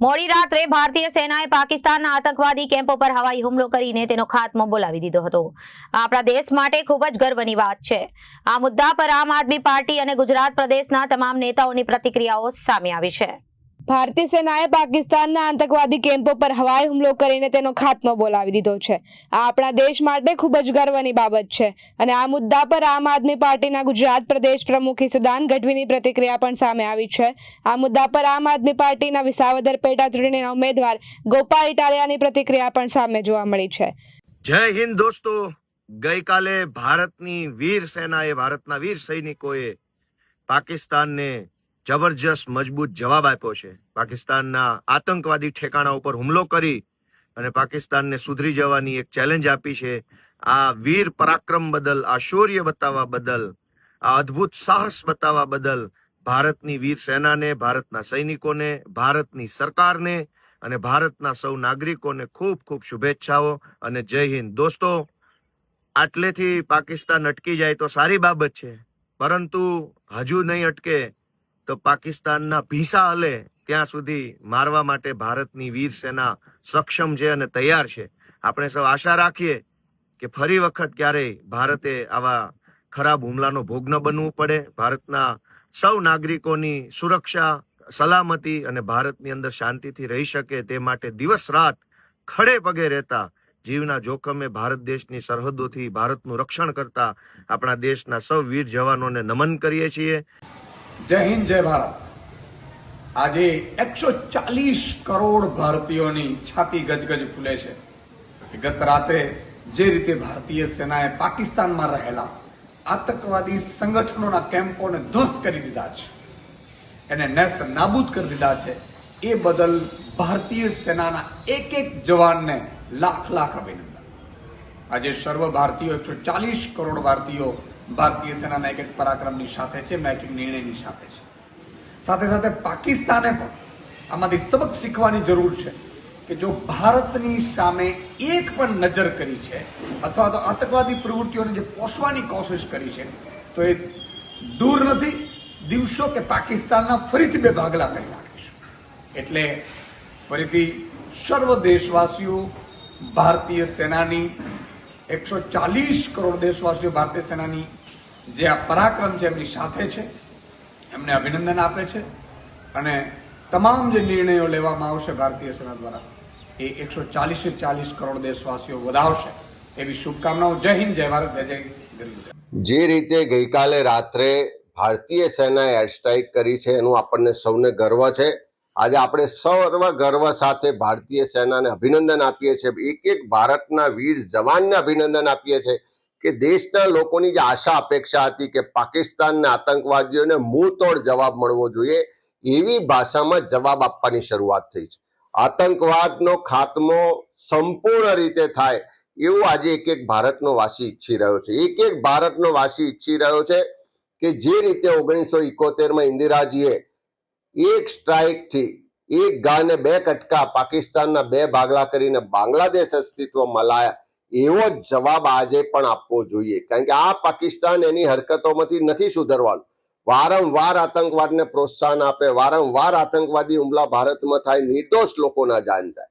મોડી રાત્રે ભારતીય સેનાએ પાકિસ્તાનના આતંકવાદી કેમ્પો પર હવાઈ હુમલો કરીને તેનો ખાત્મો બોલાવી દીધો હતો. આપણા દેશ માટે ખૂબ જ ગર્વની વાત છે. આ મુદ્દા પર આમ આદમી પાર્ટી અને ગુજરાત પ્રદેશના તમામ નેતાઓની પ્રતિક્રિયાઓ સામે આવી છે. ભારતીય સેનાએ પાકિસ્તાનના આતંકવાદી કેમ્પો પર હવાઈ હુમલો કરીને તેનો ખાત્મો બોલાવી દીધો છે. આ આપણા દેશ માટે ખૂબ જ ગર્વની બાબત છે અને આ મુદ્દા પર આમ આદમી પાર્ટીના ગુજરાત પ્રદેશ પ્રમુખ ઈસુદાન ગઢવીની પ્રતિક્રિયા પણ સામે આવી છે. આ મુદ્દા પર આમ આદમી પાર્ટીના વિસાવદર પેટા ચૂંટણીના ઉમેદવાર ગોપાલ ઇટાલિયાની પ્રતિક્રિયા પણ સામે જોવા મળી છે. જય હિન્દ દોસ્તો. ગઈકાલે ભારતની વીર સેનાએ, ભારતના વીર સૈનિકોએ પાકિસ્તાનને જબરજસ્ત, મજબૂત જવાબ આપ્યો છે. પાકિસ્તાનના આતંકવાદી ઠેકાણા ઉપર હુમલો કરી અને પાકિસ્તાનને સુધરી જવાની એક ચેલેન્જ આપી છે. આ વીર પરાક્રમ બદલ, આ શૌર્ય બતાવવા બદલ, આ અદ્ભુત સાહસ બતાવવા બદલ ભારતની વીર સેનાને, ભારતના સૈનિકોને, ભારતની સરકારને અને ભારતના સૌ નાગરિકોને ખૂબ ખૂબ શુભેચ્છાઓ અને જય હિન્દ. દોસ્તો, આટલેથી પાકિસ્તાન અટકી જાય તો સારી બાબત છે. પરંતુ હજુ નહીં અટકે તો પાકિસ્તાનના ભીસા હલે ત્યાં સુધી મારવા માટે ભારતની વીર સેના સક્ષમ છે અને તૈયાર છે. આપણે સૌ આશા રાખીએ કે ફરી વખત ક્યારેય ભારતે આવા ખરાબ હુમલાનો ભોગ ન બનવું પડે. ભારતના સૌ નાગરિકોની સુરક્ષા, સલામતી અને ભારતની અંદર શાંતિથી રહી શકે તે માટે દિવસ રાત ખડે પગે રહેતા, જીવના જોખમે ભારત દેશની સરહદોથી ભારતનું રક્ષણ કરતા આપણા દેશના સૌ વીર જવાનોને નમન કરીએ છીએ. જય હિન્દ, જય ભારત. આજે એકસો ચાલીસ કરોડ ભારતીયોની છાતી ગજગજ ફૂલે છે. ગત રાત્રે જે રીતે ભારતીય સેનાએ પાકિસ્તાનમાં રહેલા આતંકવાદી સંગઠનોના કેમ્પોને ધ્વસ્ત કરી દીધા છે, એને નેસ્ત નાબૂદ કરી દીધા છે, એ બદલ ભારતીય સેનાના એક એક જવાનને લાખ લાખ અભિનંદન. આજે સર્વ ભારતીયો, એકસો ચાલીસ કરોડ ભારતીયો ભારતીય સેનાના એક પરાક્રમની સાથે છે મેકિંગ નિર્ણયની સાથે છે. સાથે સાથે પાકિસ્તાને પણ આમાંથી સબક શીખવાની જરૂર છે કે જો ભારતની સામે એક પણ નજર કરી છે, અથવા તો આતંકવાદી પ્રવૃત્તિઓને જે પોષવાની કોશિશ કરી છે, તો એ દૂર નથી, દિવસો કે પાકિસ્તાનના ફરીથી બે ભાગલા કરી નાખીશું. એટલે ફરીથી સર્વ દેશવાસીઓ, ભારતીય સેનાની એકસો ચાલીસ કરોડ દેશવાસીઓ ભારતીય સેનાની જે આ પરાક્રમ છે એમની સાથે છે, એમને અભિનંદન આપે છે અને તમામ જે નિર્ણયો લેવામાં આવશે ભારતીય સેના દ્વારા, એ એકસો ચાલીસે ચાલીસ કરોડ દેશવાસીઓ વધાવશે. એવી શુભકામનાઓ જય હિન્દ, જય ભારત, જય જય જે રીતે ગઈકાલે રાત્રે ભારતીય સેનાએ એર સ્ટ્રાઇક કરી છે, એનું આપણને સૌને ગર્વ છે. આજે આપણે સર્વ ગર્વ સાથે ભારતીય સેનાને અભિનંદન આપીએ છીએ. એક એક ભારતના વીર જવાનને અભિનંદન આપીએ છીએ. કે દેશના લોકોની જે આશા અપેક્ષા હતી કે પાકિસ્તાનના આતંકવાદીઓને તોડ જવાબ મળવો જોઈએ, એવી ભાષામાં જવાબ આપવાની શરૂઆત થઈ છે. આતંકવાદનો ખાત્મો સંપૂર્ણ રીતે થાય એવું આજે એક એક ભારતનો વાસી ઈચ્છી રહ્યો છે. એક એક ભારતનો વાસી ઈચ્છી રહ્યો છે કે જે રીતે ઓગણીસો ઇકોતેરમાં ઇન્દિરાજીએ એક સ્ટ્રાઇકથી એક ગાને બે કટકા પાકિસ્તાનના બે ભાગલા કરીને બાંગ્લાદેશ અસ્તિત્વમાં લાયા એવો જ જવાબ આજે પણ આપવો જોઈએ. કારણ કે આ પાકિસ્તાન એની હરકતોમાંથી નથી સુધરવાનું. વારંવાર આતંકવાદને પ્રોત્સાહન આપે, વારંવાર આતંકવાદી હુમલા ભારતમાં થાય, નિર્દોષ લોકોના જાન જાય.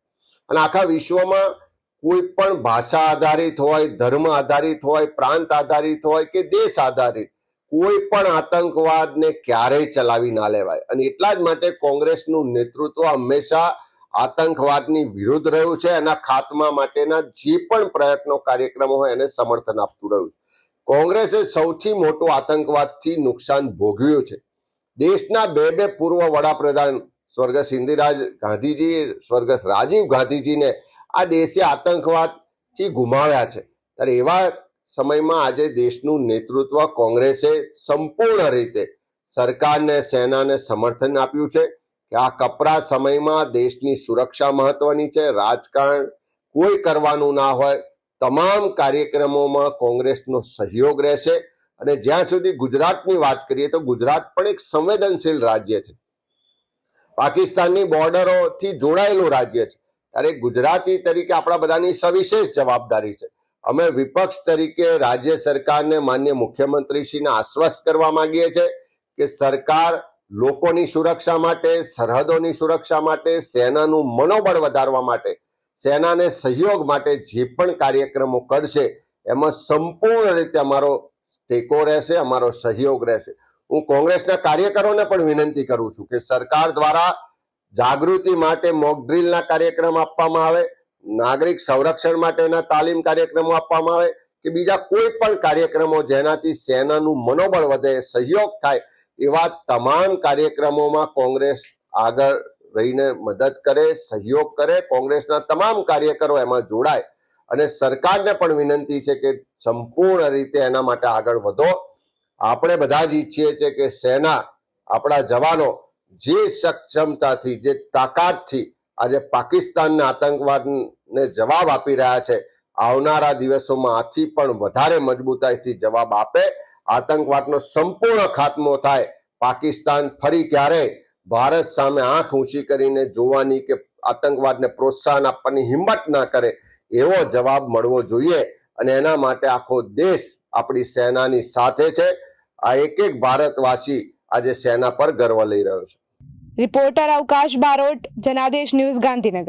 અને આખા વિશ્વમાં કોઈ પણ ભાષા આધારિત હોય, ધર્મ આધારિત હોય, પ્રાંત આધારિત હોય કે દેશ આધારિત, કોઈ પણ આતંકવાદને ક્યારેય ચલાવી ના લેવાય. અને એટલા જ માટે કોંગ્રેસનું નેતૃત્વ હંમેશા આતંકવાદની વિરુદ્ધ રહ્યું છે. એના ખાતમા માટેના જે પણ પ્રયત્નો, કાર્યક્રમો હોય એને સમર્થન આપતું રહ્યું છે. કોંગ્રેસે સૌથી મોટું આતંકવાદથી નુકસાન ભોગવ્યું છે. દેશના બે બે પૂર્વ વડાપ્રધાન સ્વર્ગસ્થ ઇન્દિરાજ ગાંધીજી, સ્વર્ગસ્થ રાજીવ ગાંધીજીને આ દેશે આતંકવાદથી ગુમાવ્યા છે. ત્યારે એવા સમયમાં આજે દેશનું નેતૃત્વ કોંગ્રેસે સંપૂર્ણ રીતે સરકારને, સેનાને સમર્થન આપ્યું છે. કે આ કપરા સમયમાં દેશની સુરક્ષા મહત્વની છે, રાજકારણ કોઈ કરવાનું ના હોય, તમામ કાર્યક્રમોમાં કોંગ્રેસનો સહયોગ રહેશે. અને જ્યાં સુધી ગુજરાતની વાત કરીએ તો ગુજરાત પણ એક સંવેદનશીલ રાજ્ય છે. પાકિસ્તાનની બોર્ડરોથી જોડાયેલું રાજ્ય છે. ત્યારે ગુજરાતી તરીકે આપણા બધાની સવિશેષ જવાબદારી છે. અમે વિપક્ષ તરીકે રાજ્ય સરકારને માન્ય મુખ્યમંત્રીશ્રીને આશ્વસ્ત કરવા માંગીએ છીએ કે સરકાર લોકોની સુરક્ષા માટે, સરહદોની સુરક્ષા માટે, સેનાનું મનોબળ વધારવા માટે, સેનાને સહયોગ માટે જે પણ કાર્યક્રમો કરશે, એમાં સંપૂર્ણ રીતે અમારો ટેકો રહેશે, અમારો સહયોગ રહેશે. હું કોંગ્રેસના કાર્યકરોને પણ વિનંતી કરું છું કે સરકાર દ્વારા જાગૃતિ માટે મોક ડ્રીલના કાર્યક્રમ આપવામાં આવે, નાગરિક સંરક્ષણ માટેના તાલીમ કાર્યક્રમો આપવામાં આવે, કે બીજા કોઈ પણ કાર્યક્રમો જેનાથી સેનાનું મનોબળ વધે, સહયોગ થાય એવા તમામ કાર્યક્રમોમાં કોંગ્રેસ આગળ રહીને મદદ કરે, સહયોગ કરે, કોંગ્રેસના તમામ કાર્યકરો એમાં જોડાય અને સરકારને પણ વિનંતી છે કે સંપૂર્ણ રીતે એના માટે આગળ વધો. આપણે બધા જ ઈચ્છીએ છીએ કે સેના, આપણા જવાનો જે સક્ષમતાથી, જે તાકાતથી આજે પાકિસ્તાનના આતંકવાદને જવાબ આપી રહ્યા છે, આવનારા દિવસોમાં આથી પણ વધારે મજબૂતાઈથી જવાબ આપે. આતંકવાદનો સંપૂર્ણ ખાત્મો થાય. પાકિસ્તાન ફરી ક્યારેય ભારત સામે આંખ ઊંચી કરીને જોવાની કે આતંકવાદને પ્રોત્સાહન આપવાની હિંમત ના કરે એવો જવાબ મળવો જોઈએ. અને એના માટે આખો દેશ આપણી સેનાની સાથે છે. આ એક એક ભારતવાસી આજે સેના પર ગર્વ લઈ રહ્યો છે. રિપોર્ટર અવકાશ બારોટ, જનાદેશ ન્યૂઝ ગાંધીનગર.